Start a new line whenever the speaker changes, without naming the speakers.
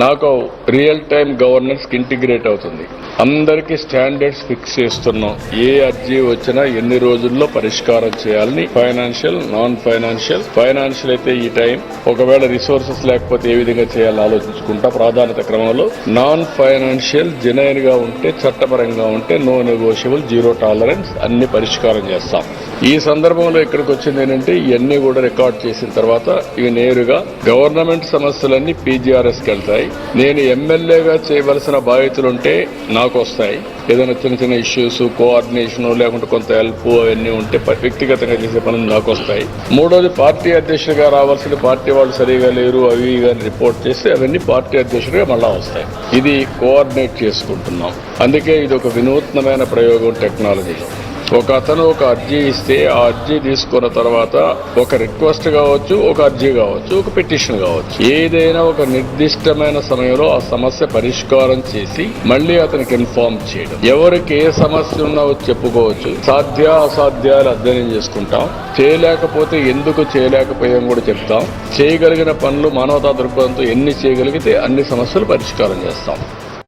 నాకు real time governance integrate అవుతుంది. అందరికీ స్టాండర్డ్స్ ఫిక్స్ చేస్తున్నాం. ఏ అర్జీ వచ్చినా ఎన్ని రోజుల్లో పరిష్కారం చేయాలని ఫైనాన్షియల్ నాన్ ఫైనాన్షియల్ ఫైనాన్షియల్ అయితే ఈ టైం ఒకవేళ రిసోర్సెస్ లేకపోతే ఏ విధంగా చేయాలో ఆలోచించుకుంటా ప్రాధాన్యత క్రమంలో. నాన్ ఫైనాన్షియల్ జెనైన్గా ఉంటే చట్టపరంగా ఉంటే నో నెగోషియబుల్ జీరో టాలరెన్స్ అన్ని పరిష్కారం చేస్తాం. ఈ సందర్భంలో ఇక్కడికి వచ్చింది ఏంటంటే ఇవన్నీ కూడా రికార్డ్ చేసిన తర్వాత ఇవి నేరుగా గవర్నమెంట్ సమస్యలన్నీ పీజీఆర్ఎస్కి వెళ్తాయి. నేను ఎమ్మెల్యేగా చేయవలసిన బాధ్యతలుంటే నాకు వస్తాయి ఏదైనా చిన్న చిన్న ఇష్యూస్ కోఆర్డినేషన్ లేకుంటే కొంత హెల్ప్ అవన్నీ ఉంటే వ్యక్తిగతంగా చేసే పనులు నాకు వస్తాయి మూడోది పార్టీ అధ్యక్షుడిగా రావాల్సిన పార్టీ వాళ్ళు సరిగా లేరు అవి ఇవి రిపోర్ట్ చేస్తే అవన్నీ పార్టీ అధ్యక్షుడిగా మళ్ళా వస్తాయి. ఇది కోఆర్డినేట్ చేసుకుంటున్నాం. అందుకే ఇది ఒక వినూత్నమైన ప్రయోగం టెక్నాలజీలో ఒక అతను ఒక అర్జీ ఇస్తే ఆ అర్జీ తీసుకున్న తర్వాత ఒక రిక్వెస్ట్ కావచ్చు ఒక అర్జీ కావచ్చు ఒక పిటిషన్ కావచ్చు. ఏదైనా ఒక నిర్దిష్టమైన సమయంలో ఆ సమస్య పరిష్కారం చేసి మళ్ళీ అతనికి ఇన్ఫార్మ్ చేయడం. ఎవరికి ఏ సమస్య ఉన్నా చెప్పుకోవచ్చు. సాధ్య అసాధ్యాలు అధ్యయనం చేసుకుంటాం. చేయలేకపోతే ఎందుకు చేయలేకపోయాం కూడా చెప్తాం. చేయగలిగిన పనులు మానవతా దృక్పథంతో ఎన్ని చేయగలిగితే అన్ని సమస్యలు పరిష్కారం చేస్తాం.